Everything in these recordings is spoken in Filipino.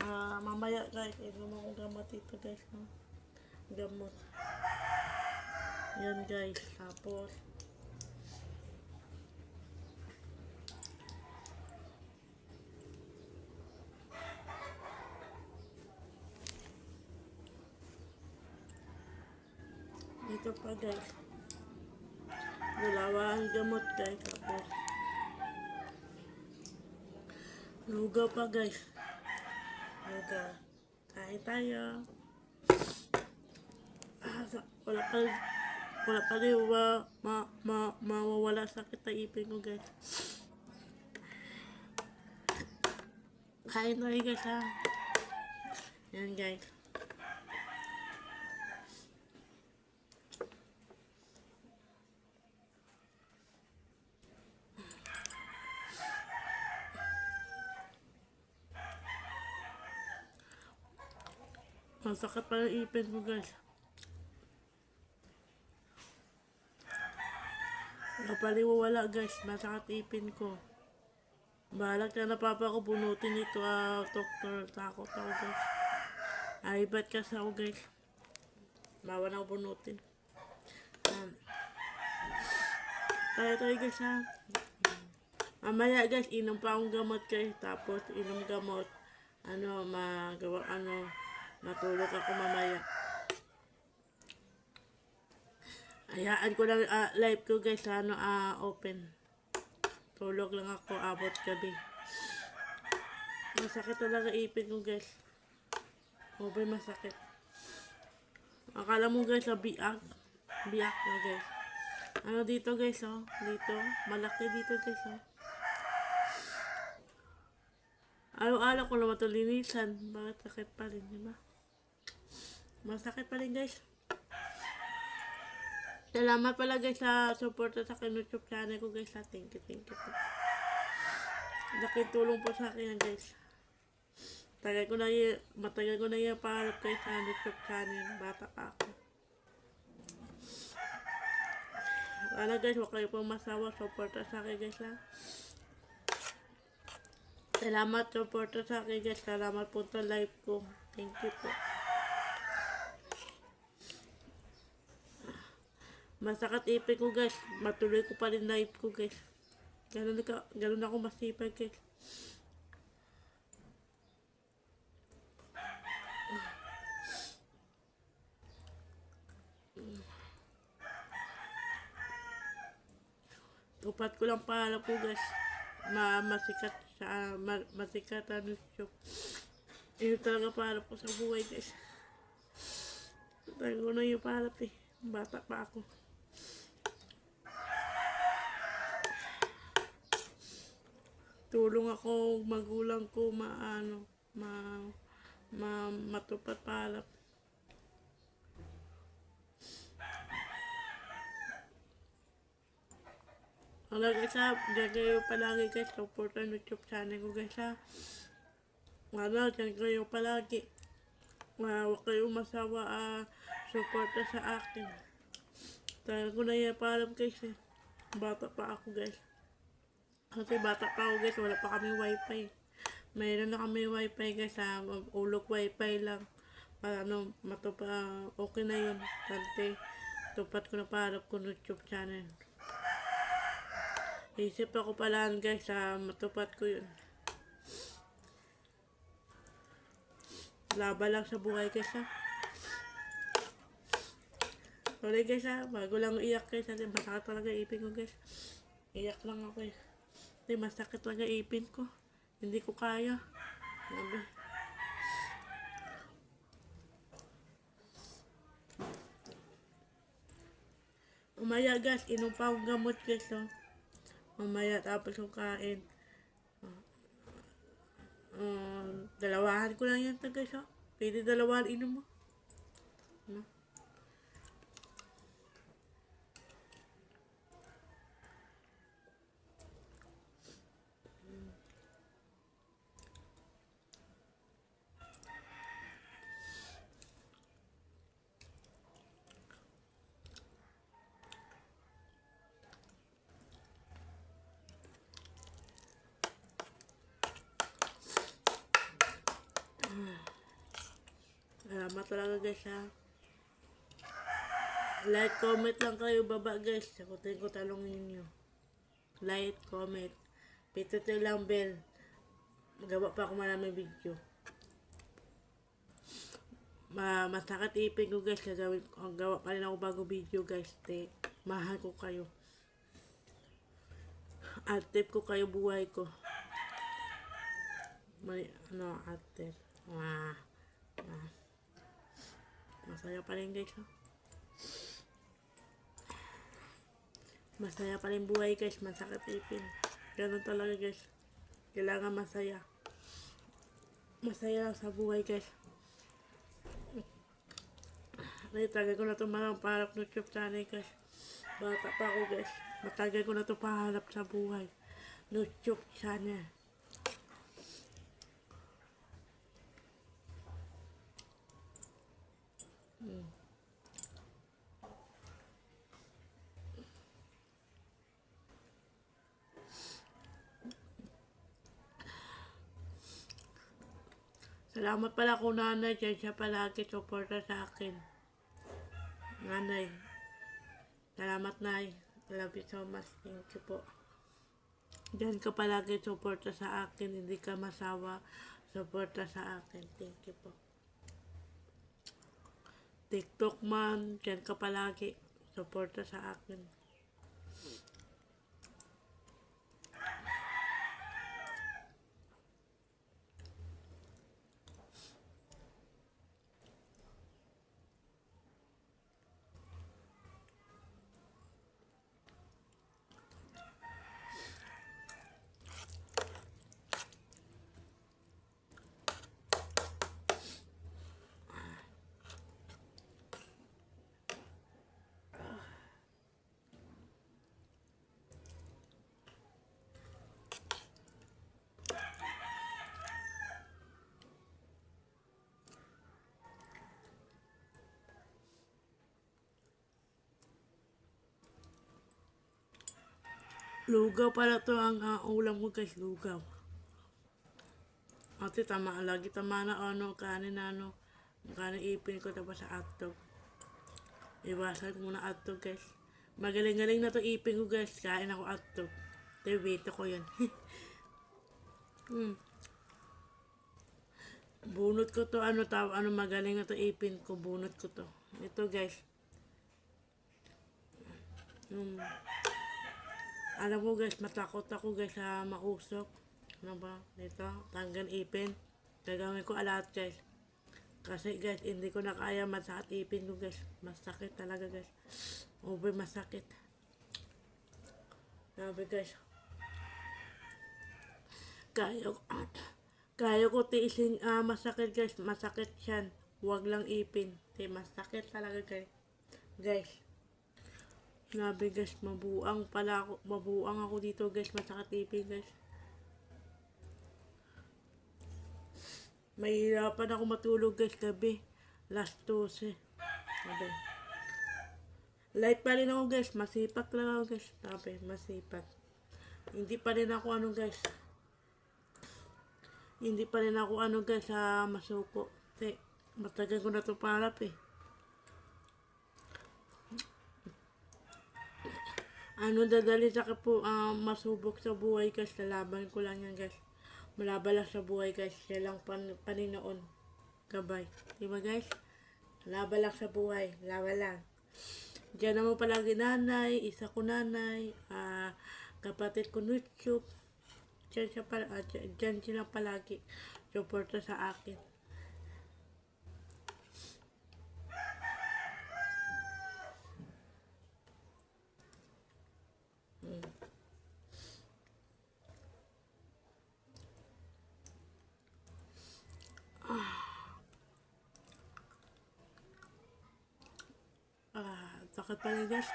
Ah, mamaya guys, inom akong gamot dito guys. No? Gamot. Yan guys. Tapos, dito pa guys. Dalawa ang gamot guys. Tapos, lugaw pa guys. Lugaw. Kain tayo. Ah, wala pa wala pa rin ma, ma, ma, mawawala sakit na ipin ko guys. Kain tayo guys ha. Yan guys. Masakit pa ng ipin ko guys. Napaliwala guys, masakit ipin ko. Balag na napapa ko bunutin ito ah, doktor. Takot ako guys. Ay, ba't kasi ako guys? Bawa na ako bunutin. Um, tayo tayo guys ha. Mamaya guys, inom pa akong gamot guys. Tapos inom gamot. Ano, magawa, ano, matulog ako mamaya. Hayaan ko lang ah, live ko guys, ano, ah, open. Tulog lang ako, abot gabi. Masakit talaga ipin ko guys. Mobile masakit. Akala mo guys, ah, biak. Biak na guys. Ano dito guys, oh. Dito. Malaki dito guys, oh. Araw-araw ko naman ito. Bakit sakit pa rin, di ba? Masakit pa rin guys. Salamat pala guys sa support sa akin YouTube channel ko guys. ha. Thank you, thank you po. Tulong po sa akin guys. Tagal ko na y- matagal ko na yung pangarap guys sa YouTube channel. Bata pa ako. Wala guys, huwag kayo pong masawa. Support sa akin guys ha. Salamat support sa akin guys. Salamat po sa live ko. Thank you po. Masakit ipin ko guys. Matuloy ko pa rin live ko guys. Ganun, ka, ganun ako masipag guys. Tupat ko lang pangarap ko guys. Ma masikat sa ma, masikat ano YouTube. Yun talaga pangarap ko sa buhay guys. Tagal ko na yung pangarap eh. Bata pa ako. Tulong ako magulang ko maano ma ma matupad pangarap. Wala guys ha, dyan kayo palagi guys, support ang YouTube channel ko guys ha. Wala, dyan kayo palagi. Uh, huwag kayong masawa uh, support sa akin. Tagal ko na yan paalam guys eh. Bata pa ako guys. Kasi bata pa ako guys, wala pa kami wifi. Mayroon na kami wifi guys ha, ulog wifi lang. Para ano, matupa, okay na yun. Tante, tupat ko na parap ko ng YouTube channel. Isip ako pala guys, sa matupat ko yun. Laba lang sa buhay guys ha. Sorry guys ha, bago lang iyak guys, masakit talaga ipin ko guys. Iyak lang ako eh. Hindi, masakit talaga ipin ko. Hindi ko kaya. Sabi. Umaya guys, inom pa akong gamot guys oh. Mamaya tapos yung kain. Uh, dalawahan ko lang yan guys oh. Pwede dalawahan inom mo. Salamat talaga guys ha. Like, comment lang kayo baba guys. Sagutin ko talongin nyo. Like, comment. Pitutin lang bell. Magawa pa ako maraming video. Ma masakit ipin ko guys. Gagawin, ang gawa pa rin ako bago video guys. Te, mahal ko kayo. Active ko kayo buhay ko. May, ano, active. Ah, ah. Masaya pa rin guys. Oh. Masaya pa rin buhay guys, masakit ipin. Ganun talaga guys. Kailangan masaya. Masaya lang sa buhay guys. Ay, tagal ko na ito mga parap ng YouTube channel guys. Bata pa ako guys. Matagal ko na ito pahanap sa buhay. YouTube channel. Salamat pala kung nanay dyan siya palagi suporta sa akin. Nanay. Salamat nay. Love you so much. Thank you po. Diyan ka palagi suporta sa akin. Hindi ka masawa suporta sa akin. Thank you po. TikTok man. Diyan ka palagi suporta sa akin. Lugaw pala to ang ah, ulam ko guys, lugaw. Ate, tama, lagi tama na ano, kanin na ano, kanin ipin ko tapos sa atog. Iwasan ko muna atog guys. Magaling-galing na to ipin ko guys, kain ako atog. Tewito ko yan. hmm. Bunot ko to, ano taw, ano magaling na to ipin ko, bunot ko to. Ito guys. Hmm. Alam mo guys, matakot ako guys sa mausok. Ano ba? Dito, tanggal ipin. Gagawin ko alat guys. Kasi guys, hindi ko na kaya masakit ipin ko guys. Masakit talaga guys. Over masakit. Sabi guys. Kaya ko, kaya ko tiisin ah, masakit guys. Masakit yan. Huwag lang ipin. Di, masakit talaga guys. Guys. Grabe guys, mabuang pala ako, mabuang ako dito guys, masakit ipin guys. Mahirapan ako matulog guys gabi. Last 12. Sabi. Light pa rin ako guys, masipag lang ako guys. Sabi, masipag. Hindi pa rin ako ano guys. Hindi pa rin ako ano guys sa masuko. Kasi matagal ko na ito parap eh. Ano dadali sa po ah, masubok sa buhay guys. Lalaban ko lang yan guys. Malabala sa buhay guys. Siya lang pan, paninoon. Gabay. Diba guys? Laban lang sa buhay. Laban lang. Diyan naman palagi nanay, isa ko nanay, ah, kapatid ko YouTube. Diyan siya pala, diyan, diyan sila palagi suporta sa akin. Ah, sakit pala guys.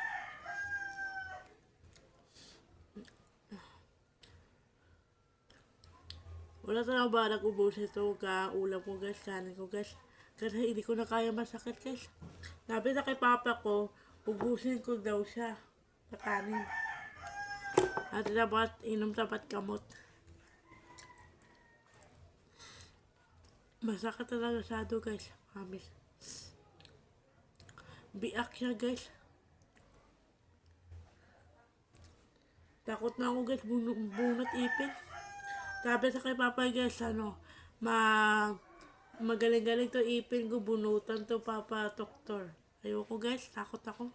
Wala talaga ba nag-ubos ito ka ulam ko guys, kanin ko guys. Kasi hindi ko na kaya masakit guys. Sabi na kay papa ko, ubusin ko daw siya sa kanin. At dapat inom dapat kamot. Masakit talaga masyado guys. Promise. Biak siya guys. Takot na ako guys, bunot, ipin. Sabi sa kay Papa guys, ano, ma magaling-galing to ipin ko, bunutan to Papa Doktor. Ayoko guys, takot ako.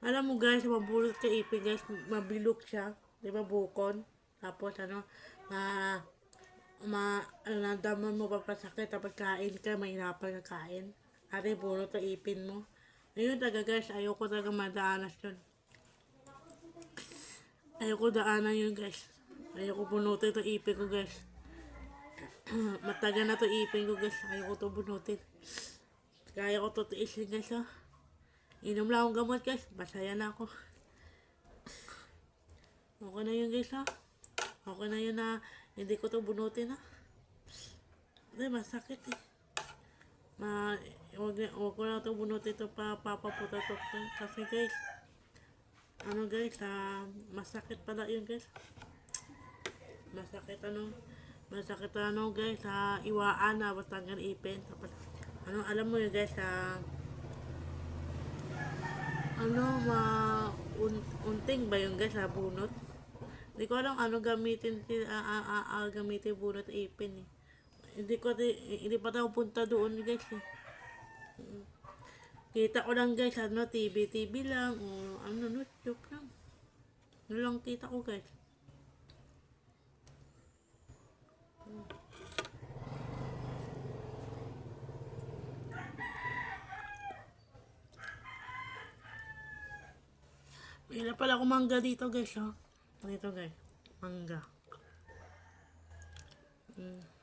Alam mo guys, mabulot ka ipin guys, mabilok siya. Di ba bukon? Tapos ano, ma ma nadaman mo papasakit tapos kain ka, mahirapan ka kain. Ate, bunot ka ipin mo. Ayun talaga guys, ayoko talaga madaanas yun. Ayoko daanan yun guys. Ayoko bunutin to ipin ko guys. Matagal na to ipin ko guys. Ayoko to bunutin. Kaya ko to tiisin guys ha. Inom lang akong gamot guys. Masaya na ako. Okay na yun guys ha. Okay na yun na hindi ko to bunutin ha. Hindi, masakit eh. Ma, wag, wag ko na to bunutin to pa papaputa to. Kasi guys, ano guys, ah, masakit pala yun guys. Masakit ano, masakit ano guys, sa iwaan na batanggan ipin. Tapos, ano, alam mo yun guys, ah, ano, ma, un, unting ba yun guys, sa bunot? Hindi ko alam ano gamitin, ti- ah, ah, ah, ah, gamitin bunot ipin eh. Hindi ko, di- hindi pa tayo punta doon guys eh. Kita ko lang guys, ano, TV, TV lang, o ano, YouTube lang. Ano lang kita ko guys. May pala ako mangga dito guys, oh. Dito guys, mangga. Mm.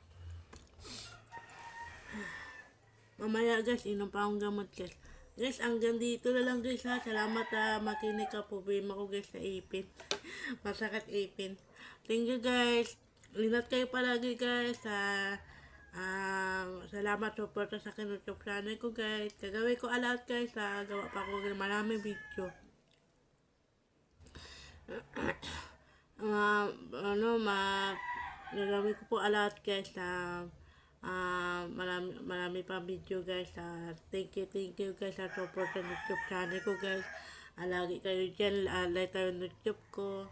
Mamaya guys, inom pa akong gamot guys. Guys, hanggang dito na lang guys ha. Salamat ha. Makinig ka. Problema ko guys sa ipin. Masakit ipin. Thank you guys. Linat kayo palagi guys sa Ah, salamat support sa akin YouTube channel ko guys. Gagawin ko alat guys sa gawa pa ko ng maraming video. Ah, ano, ma gagawin ko po alat guys sa ah marami, marami pa video guys. Sa thank you thank you guys sa support sa YouTube channel ko guys. Ah, lagi kayo dyan. Uh, like tayo YouTube ko.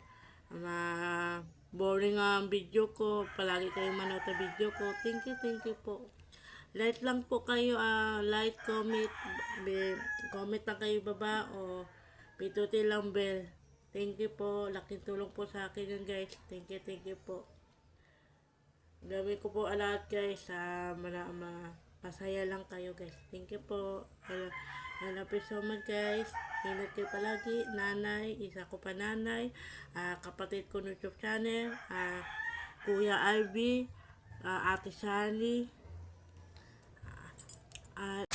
Ma boring ang video ko. Palagi kayo manood sa video ko. Thank you thank you po. Like lang po kayo ah like comment be, comment lang kayo baba o pitutin lang bell. Thank you po. Laking tulong po sa akin yun guys. Thank you thank you po Gawin ko po lahat guys sa mala ma masaya lang kayo guys. Thank you po. I I love you so much guys. Ingat kayo palagi. Nanay, isa ko pa nanay. ah, kapatid ko ng YouTube channel. ah, Kuya Ivy. ah, Ate Shani. at